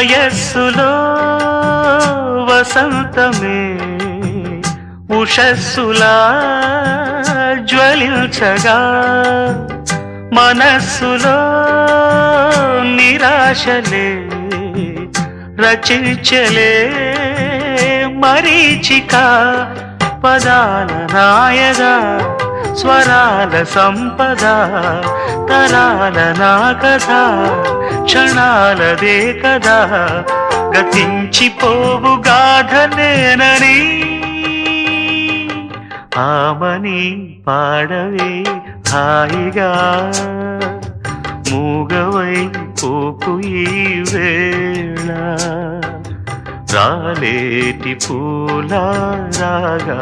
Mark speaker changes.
Speaker 1: వయస్సులో వసంతమే ఉషస్సులా జ్వలించగా మనస్సులో నిరాశలే రచించలే మరీచిక పదాల నాయగా స్వరాల సంపద తరాల నా కథ క్షణాలదే కదా గతించిపోవు గాథనేనని ఆమని పాడవే హాయిగా మూగవై పోకు ఈ వేళ రాలేటి పూల రాగా